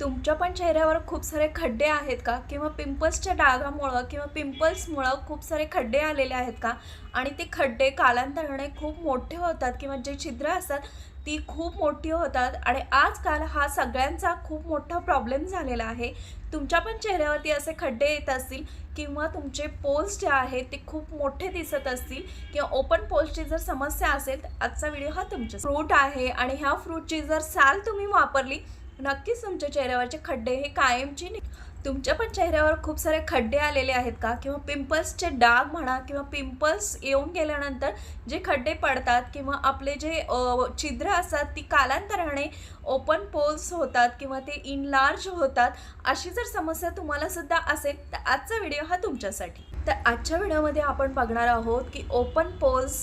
तुमच्या पण चेहऱ्यावर खूप सारे खड्डे आहेत का? किंवा पिंपल्सच्या डागामुळं किंवा पिंपल्समुळं खूप सारे खड्डे आलेले आहेत का? आणि ते खड्डे कालांतराने खूप मोठे होतात किंवा जे छिद्र असतात ती खूप मोठी होतात. आणि आजकाल हा सगळ्यांचा खूप मोठा प्रॉब्लेम झालेला आहे. तुमच्या पण चेहऱ्यावरती असे खड्डे येत असतील किंवा तुमचे पोल्स जे आहेत ते खूप मोठे दिसत असतील किंवा ओपन पोल्सची जर समस्या असेल तर आजचा व्हिडिओ हा तुमच्या फ्रूट आहे आणि ह्या फ्रूटची जर साल तुम्ही वापरली नक्कीच तुमच्या चेहऱ्यावरचे खड्डे हे कायमची तुमच्या पण चेहऱ्यावर खूप सारे खड्डे आलेले आहेत का? किंवा पिंपल्सचे डाग म्हणा किंवा पिंपल्स येऊन गेल्यानंतर जे खड्डे पडतात किंवा आपले जे छिद्र असतात ती कालांतराने ओपन पोल्स होतात किंवा ते इनलार्ज होतात अशी जर समस्या तुम्हाला सुद्धा असेल तर आजचा व्हिडिओ हा तुमच्यासाठी. तर आजच्या व्हिडिओमध्ये आपण बघणार आहोत की ओपन पोल्स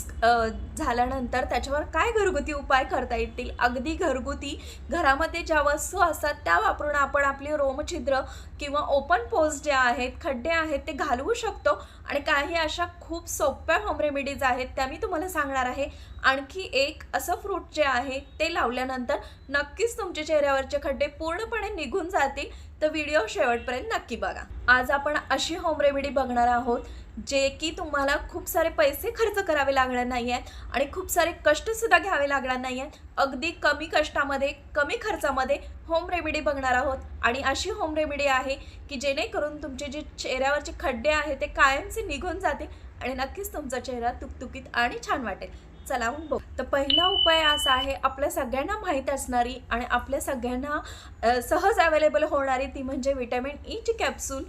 झाल्यानंतर त्याच्यावर काय घरगुती उपाय करता येतील? अगदी घरगुती घरामध्ये ज्या वस्तू असतात त्या वापरून आपण आपली रोमछिद्र किंवा ओपन पोल्स जे आहेत खड्डे आहेत ते घालवू शकतो. आणि काही अशा खूप सोप्या होम रेमेडीज आहेत त्या मी तुम्हाला सांगणार आहे. आणखी एक असं फ्रूट जे आहे ते लावल्यानंतर नक्कीच तुमच्या चेहऱ्यावरचे खड्डे पूर्णपणे निघून जातील. तर व्हिडिओ शेवटपर्यंत नक्की बघा. आज आपण अशी होम रेमेडी बघणार आहोत जे की तुम्हाला खूप सारे पैसे खर्च करावे लागणार नाही आहेत आणि खूप सारे कष्टसुद्धा घ्यावे लागणार नाही आहेत अगदी कमी कष्टामध्ये कमी खर्चामध्ये होम रेमेडी बघणार आहोत. आणि अशी होम रेमेडी आहे की जेणेकरून तुमचे जे चेहऱ्यावरचे खड्डे आहेत ते कायमचे निघून जाते आणि नक्कीच तुमचा चेहरा तुकतुकीत आणि छान वाटेल. चला मग तर पहिला उपाय असा आहे आपल्या सगळ्यांना माहीत असणारी आणि आपल्या सगळ्यांना सहज अवेलेबल होणारी ती म्हणजे विटॅमिन ईची कॅप्सूल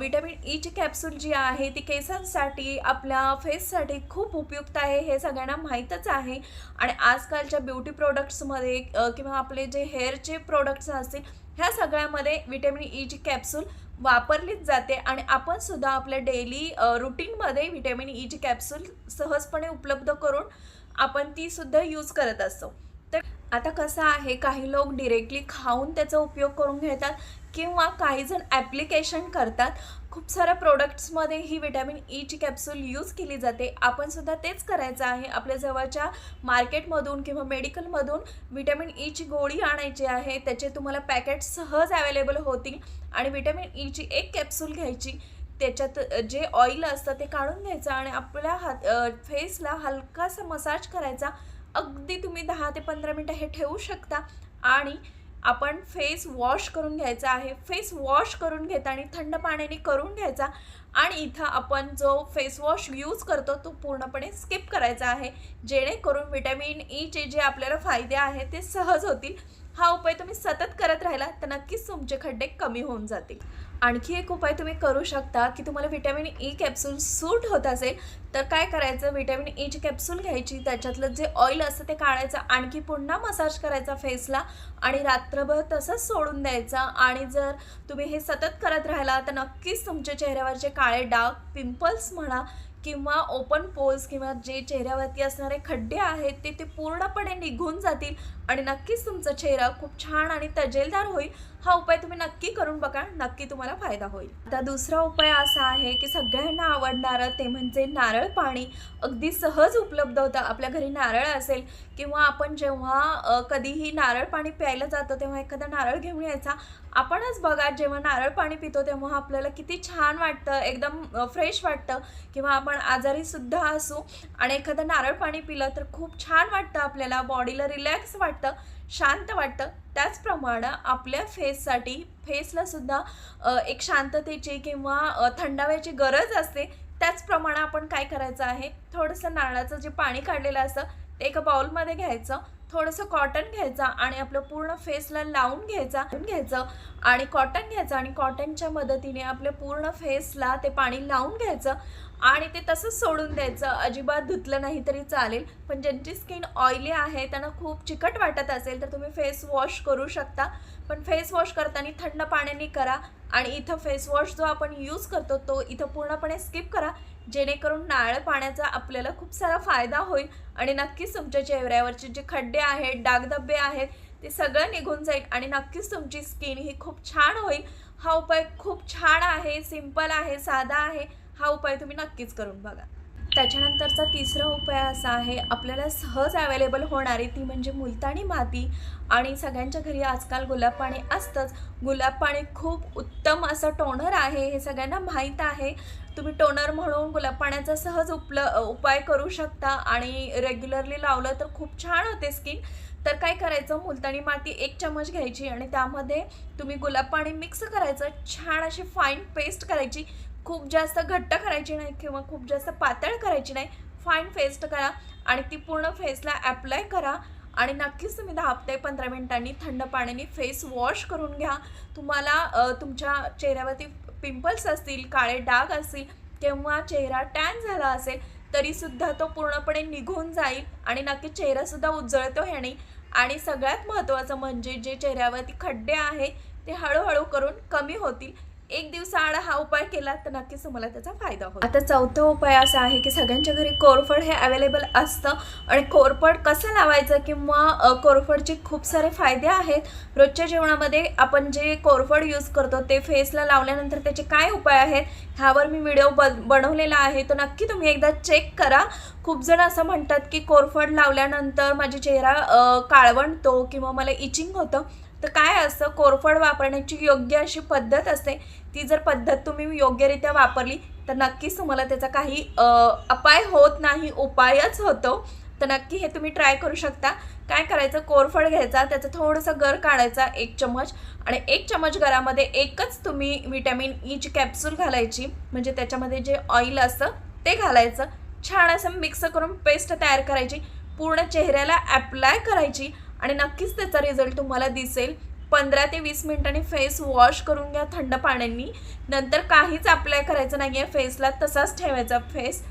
विटॅमिन ईची कॅप्सूल जी आहे ती केसांसाठी आपल्या फेससाठी खूप उपयुक्त आहे हे सगळ्यांना माहीतच आहे. आणि आजकालच्या ब्युटी प्रोडक्ट्समध्ये किंवा आपले जे हेअरचे प्रोडक्ट्स असतील ह्या सगळ्यामध्ये विटॅमिन ईची कॅप्सूल वापरलीच जाते आणि आपण सुद्धा आपल्या डेली रुटीनमध्ये व्हिटॅमिन ईची कॅप्सूल सहजपणे उपलब्ध करून आपण ती सुद्धा यूज करत असतो. तर आता कसं आहे काही लोक डिरेक्टली खाऊन त्याचा उपयोग करून घेतात किंवा काही जण ॲप्लिकेशन करतात. खूप साऱ्या प्रोडक्ट्समध्ये ही विटॅमिन ईची कॅप्सूल यूज केली जाते. आपण सुद्धा तेच करायचं आहे. आपल्या जवळच्या मार्केटमधून किंवा मेडिकलमधून विटॅमिन ईची गोळी आणायची आहे. त्याचे तुम्हाला पॅकेट सहज अवेलेबल होतील. आणि विटॅमिन ईची e एक कॅप्सूल घ्यायची. त्याच्यात जे ऑइल असतं ते काढून घ्यायचं आणि आपल्या हात फेसला हलकासा मसाज करायचा. अगदी तुम्ही दहा ते पंधरा मिनटं हे ठेवू शकता. आणि आपण फेस वॉश करून घ्यायचा आहे. फेस वॉश करून घेता आणि थंड पाण्याने करून घ्यायचा आणि इथं आपण जो फेस वॉश यूज करतो तो पूर्णपणे स्किप करायचा आहे. जेणेकरून विटॅमिन ईचे e जे आपल्याला फायदे आहेत ते सहज होतील. हा उपाय तुम्ही सतत करत राहिला तर नक्कीच तुमचे खड्डे कमी होऊन जातील. आणखी एक उपाय तुम्ही करू शकता की तुम्हाला व्हिटॅमिन ई कॅप्सूल सूट होत असेल तर काय करायचं? व्हिटॅमिन ईची कॅप्सूल घ्यायची त्याच्यातलं जे ऑइल असतं ते काढायचं आणखी पुन्हा मसाज करायचा फेसला आणि रात्रभर तसंच सोडून द्यायचा. आणि जर तुम्ही हे सतत करत राहिला तर नक्कीच तुमच्या चेहऱ्यावरचे काळे डाग पिंपल्स म्हणा किंवा ओपन पोल्स किंवा जे चेहऱ्यावरती असणारे खड्डे आहेत ते ते पूर्णपणे निघून जातील. आणि नक्कीच तुमचा चेहरा खूप छान आणि तजेलदार होईल. हा उपाय तुम्ही नक्की करून बघा. नक्की तुम्हाला फायदा होईल. आता दुसरा उपाय असा आहे की सगळ्यांना आवडणारं ते म्हणजे नारळ पाणी. अगदी सहज उपलब्ध होतं. आपल्या घरी नारळ असेल किंवा आपण जेव्हा कधीही नारळ पाणी प्यायला जातो तेव्हा एखादा नारळ घेऊन यायचा. आपणच बघा जेव्हा नारळ पाणी पितो तेव्हा आपल्याला किती छान वाटतं. एकदम फ्रेश वाटतं. किंवा आपण आजारी सुद्धा असू आणि एखादं नारळ पाणी पिलं तर खूप छान वाटतं आपल्याला बॉडीला रिलॅक्स वाटतं शांत वाटतं. त्याचप्रमाणे आपल्या फेससाठी फेसला सुद्धा एक शांततेची किंवा थंडाव्याची गरज असते. त्याचप्रमाणे आपण काय करायचं आहे? थोडंसं नारळाचं जे पाणी काढलेलं असतं ते एका बाउलमध्ये घ्यायचं. थोडंसं कॉटन घ्यायचं आणि आपलं पूर्ण फेसला लावून घ्यायचा घ्यायचं आणि कॉटन घ्यायचं आणि कॉटनच्या मदतीने आपल्या पूर्ण फेसला ते पाणी लावून घ्यायचं आणि ते तसंच सोडून द्यायचं. अजिबात धुतलं नाही तरी चालेल पण ज्यांची स्किन ऑइली आहे त्यांना खूप चिकट वाटत असेल तर तुम्ही फेस वॉश करू शकता. पण फेस वॉश करताना थंड पाण्याने करा आणि इथं फेस वॉश जो आपण यूज करतो तो इथं पूर्णपणे स्किप करा. जेणेकरून नारळ पाण्याचा आपल्याला खूप सारा फायदा होईल. आणि नक्कीच तुमच्या चेहऱ्यावरचे जे खड्डे आहेत डागधब्बे आहेत ते सगळं निघून जाईल आणि नक्कीच तुमची स्किन ही खूप छान होईल. हा उपाय खूप छान आहे सिंपल आहे साधा आहे. हा उपाय तुम्ही नक्कीच करून बघा. त्याच्यानंतरचा तिसरा उपाय असा आहे आपल्याला सहज अवेलेबल होणारी ती म्हणजे मुलतानी माती. आणि सगळ्यांच्या घरी आजकाल गुलाब पाणी असतंच. गुलाब पाणी खूप उत्तम असं टोनर आहे हे सगळ्यांना माहीत आहे. तुम्ही टोनर म्हणून गुलाब पाण्याचा सहज उपल उपाय करू शकता. आणि रेग्युलरली लावलं तर खूप छान होते स्किन तर काय करायचं? मुलतानी माती एक चमच घ्यायची आणि त्यामध्ये तुम्ही गुलाब पाणी मिक्स करायचं. छान अशी फाईन पेस्ट करायची. खूप जास्त घट्ट करायची नाही किंवा खूप जास्त पातळ करायची नाही. फाईन फेस्ट करा आणि ती पूर्ण फेसला ॲप्लाय करा. आणि नक्कीच तुम्ही दहा ते पंधरा मिनिटांनी थंड पाण्याने फेस वॉश करून घ्या. तुम्हाला तुमच्या चेहऱ्यावरती पिंपल्स असतील काळे डाग असतील किंवा चेहरा टॅन झाला असेल तरीसुद्धा तो पूर्णपणे निघून जाईल आणि नक्की चेहरासुद्धा उजळतो ह्याने आणि सगळ्यात महत्त्वाचं म्हणजे जे चेहऱ्यावरती खड्डे आहे ते हळूहळू करून कमी होतील. एक दिवसाआड हा उपाय केला तर नक्कीच तुम्हाला त्याचा फायदा होईल. आता चौथा उपाय असा आहे की सगळ्यांच्या घरी कोरफड हे अवेलेबल असतं. आणि कोरफड कसं लावायचं किंवा कोरफडचे खूप सारे फायदे आहेत. रोजच्या जेवणामध्ये आपण जे कोरफड यूज करतो ते फेसला लावल्यानंतर त्याचे काय उपाय आहेत ह्यावर मी व्हिडिओ बनवलेला आहे. तो नक्की तुम्ही एकदा चेक करा. खूप जण असं म्हणतात की कोरफड लावल्यानंतर माझा चेहरा काळवणतो किंवा मला इचिंग होतं. तर काय असतं कोरफड वापरण्याची योग्य अशी पद्धत असते ती जर पद्धत तुम्ही योग्यरित्या वापरली तर नक्कीच तुम्हाला त्याचा काही अपाय होत नाही उपायच होतो. तर नक्की हे तुम्ही ट्राय करू शकता. काय करायचं? कोरफड घ्यायचा त्याचं थोडंसं गर काढायचा एक चमच आणि एक चमच गरामध्ये एकच तुम्ही विटॅमिन ईची कॅप्सूल घालायची. म्हणजे त्याच्यामध्ये जे ऑइल असतं ते घालायचं. छान असं मिक्स करून पेस्ट तयार करायची. पूर्ण चेहऱ्याला ॲप्लाय करायची. आणि नक्कीच त्याचा रिझल्ट तुम्हाला दिसेल. पंधरा ते वीस मिनिटांनी फेस वॉश करून घ्या थंड पाण्याने. नंतर काहीच अप्लाय करायचं नाही आहे फेसला तसाच ठेवायचा फेस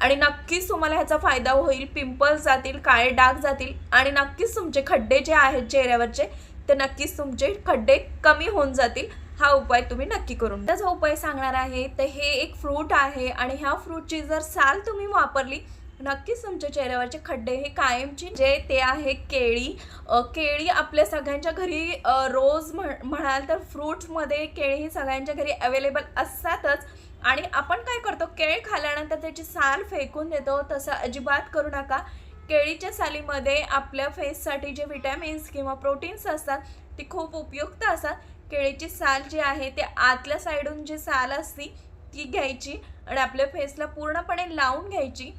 आणि नक्कीच तुम्हाला ह्याचा फायदा होईल. पिंपल्स जातील काळे डाग जातील. आणि नक्कीच तुमचे खड्डे जे आहेत चेहऱ्यावरचे ते नक्कीच तुमचे खड्डे कमी होऊन जातील. हा उपाय तुम्ही नक्की करून त्याचा जो उपाय सांगणार आहे तर हे एक फ्रूट आहे. आणि ह्या फ्रूटची जर साल तुम्ही वापरली नक्कीच तुमच्या चेहऱ्यावरचे खड्डे हे कायमची जे ते आहे केळी. केळी आपल्या सगळ्यांच्या घरी रोज म्हणाल तर फ्रूट्समध्ये केळी ही सगळ्यांच्या घरी अवेलेबल असतातच. आणि आपण काय करतो केळ खाल्यानंतर त्याची साल फेकून देतो तसं अजिबात करू नका. केळीच्या सालीमध्ये आपल्या फेससाठी जे विटॅमिन्स किंवा प्रोटीन्स असतात ती खूप उपयुक्त असतात. केळीची साल जी आहे ते आतल्या साईडून जी साल असती ती घ्यायची आणि आपल्या फेसला पूर्णपणे लावून घ्यायची.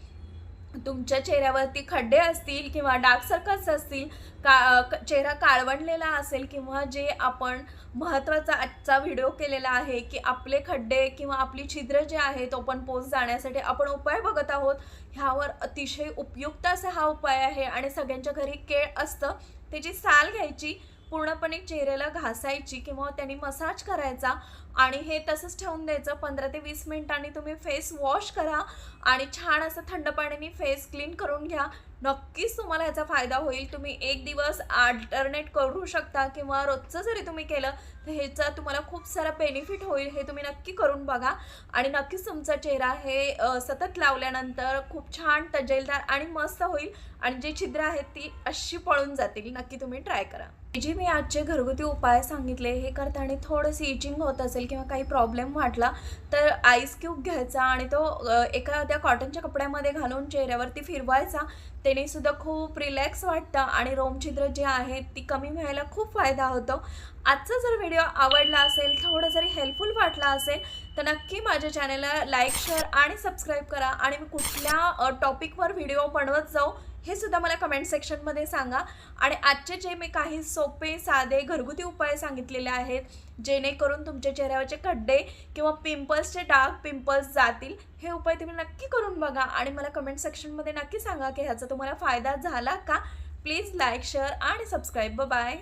तुमच्या चेहऱ्यावरती खड्डे असतील किंवा डार्क सर्कल्स असतील का क- चेहरा काळवंडलेला असेल किंवा जे आपण महत्त्वाचा आजचा व्हिडिओ केलेला आहे की आपले खड्डे किंवा आपली छिद्र जे आहेत ओपन पोस्ट जाण्यासाठी आपण उपाय बघत आहोत. ह्यावर अतिशय उपयुक्त असा हा उपाय आहे आणि सगळ्यांच्या घरी केळ असतं त्याची साल घ्यायची पूर्णपणे चेहऱ्याला घासायची किंवा त्यांनी मसाज करायचा आणि हे तसंच ठेवून द्यायचं. पंधरा ते वीस मिनिटांनी तुम्ही फेस वॉश करा आणि छान असं थंड पाण्याने फेस क्लीन करून घ्या. नक्कीच तुम्हाला ह्याचा फायदा होईल. तुम्ही एक दिवस अल्टरनेट करू शकता किंवा रोजचं जरी तुम्ही केलं तर ह्याचा तुम्हाला खूप सारा बेनिफिट होईल. हे तुम्ही नक्की करून बघा. आणि नक्कीच तुमचा चेहरा हे सतत लावल्यानंतर खूप छान तजेलदार आणि मस्त होईल. आणि जे छिद्र आहेत ती अशी पळून जातील. नक्की तुम्ही ट्राय करा. जे मी आजचे घरगुती उपाय सांगितले हे करताना थोडंसं इचिंग होत असेल किंवा काही प्रॉब्लेम वाटला तर आईस क्यूब घ्यायचा आणि तो एखाद्या कॉटनच्या कपड्यामध्ये घालून चेहऱ्यावरती फिरवायचा. त्याने सुद्धा खूप रिलॅक्स वाटतं आणि रोमछिद्र जे आहेत ती कमी व्हायला खूप फायदा होतो. आजचा जर व्हिडिओ आवडला असेल थोडं जरी हेल्पफुल वाटला असेल तर नक्की माझ्या चॅनलला लाईक शेअर आणि सबस्क्राईब करा. आणि मी कुठल्या टॉपिकवर व्हिडिओ बनवत जाऊ हे सुद्धा मला कमेंट सेक्शनमध्ये सांगा. आणि आजचे जे मी काही सोपे साधे घरगुती उपाय सांगितलेले आहेत जेणेकरून तुमच्या चेहऱ्यावरचे खड्डे किंवा पिंपल्सचे डाग पिंपल्स जातील हे उपाय तुम्ही नक्की करून बघा. आणि मला कमेंट सेक्शनमध्ये नक्की सांगा की ह्याचा तुम्हाला फायदा झाला का? प्लीज लाईक शेअर आणि सबस्क्राईब बाय